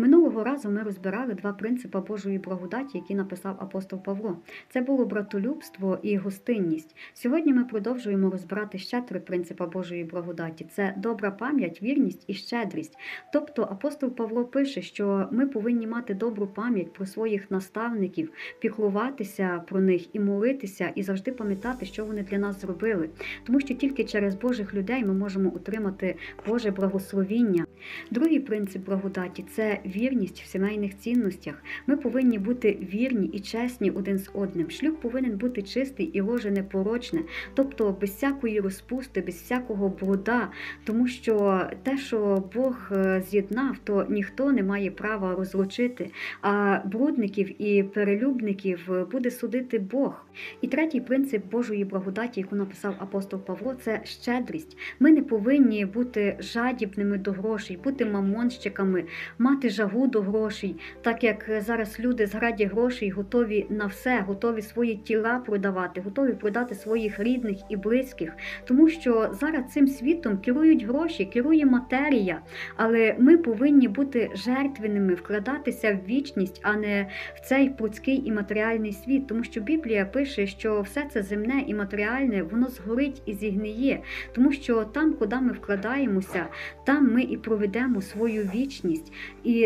Минулого разу ми розбирали два принципи Божої благодаті, які написав апостол Павло. Це було братолюбство і гостинність. Сьогодні ми продовжуємо розбирати ще три принципи Божої благодаті: це добра пам'ять, вірність і щедрість. Тобто апостол Павло пише, що ми повинні мати добру пам'ять про своїх наставників, піклуватися про них і молитися, і завжди пам'ятати, що вони для нас зробили. Тому що тільки через Божих людей ми можемо отримати Боже благословіння. Другий принцип благодаті це вірність в сімейних цінностях. Ми повинні бути вірні і чесні один з одним. Шлюб повинен бути чистий і ложе непорочне, тобто без всякої розпусти, без всякого бруда, тому що те, що Бог е, з'єднав, то ніхто не має права розлучити. А брудників і перелюбників е, буде судити Бог. І третій принцип Божої благодаті, яку написав апостол Павло, це щедрість. Ми не повинні бути жадібними до грошей, бути мамонщиками, мати жагу до грошей, так як зараз люди зраді грошей готові на все, готові свої тіла продавати, готові продати своїх рідних і близьких, тому що зараз цим світом керують гроші, керує матерія. Але ми повинні бути жертвенними, вкладатися в вічність, а не в цей людський і матеріальний світ, тому що Біблія пише, що все це земне і матеріальне, воно згорить і зігниє, тому що там, куди ми вкладаємося, там ми і проведемо свою вічність.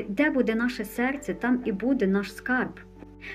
Де буде наше серце, там і буде наш скарб.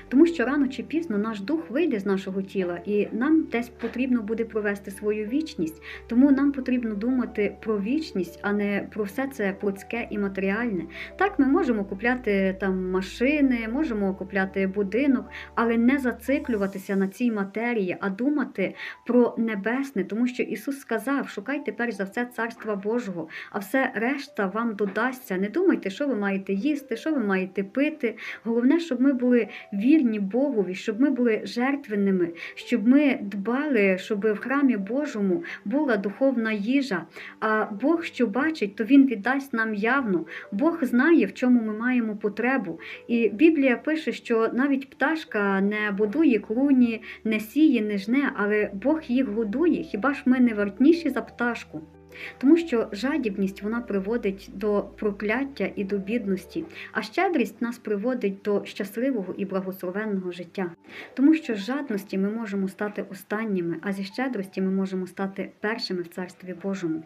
Тому що рано чи пізно наш дух вийде з нашого тіла, і нам десь потрібно буде провести свою вічність. Тому нам потрібно думати про вічність, а не про все це плотське і матеріальне. Так, ми можемо купляти там машини, можемо купляти будинок, але не зациклюватися на цій матерії, а думати про небесне, тому що Ісус сказав: шукайте перш за все царства Божого, а все решта вам додасться. Не думайте, що ви маєте їсти, що ви маєте пити. Головне, щоб ми були вірні Богові, щоб ми були жертвенними, щоб ми дбали, щоб в храмі Божому була духовна їжа. А Бог, що бачить, то Він віддасть нам явно. Бог знає, в чому ми маємо потребу. І Біблія пише, що навіть пташка не будує клуні, не сіє, не жне, але Бог їх годує. Хіба ж ми не вартніші за пташку? Тому що жадібність вона приводить до прокляття і до бідності, а щедрість нас приводить до щасливого і благословенного життя. Тому що з жадності ми можемо стати останніми, а зі щедрості ми можемо стати першими в Царстві Божому.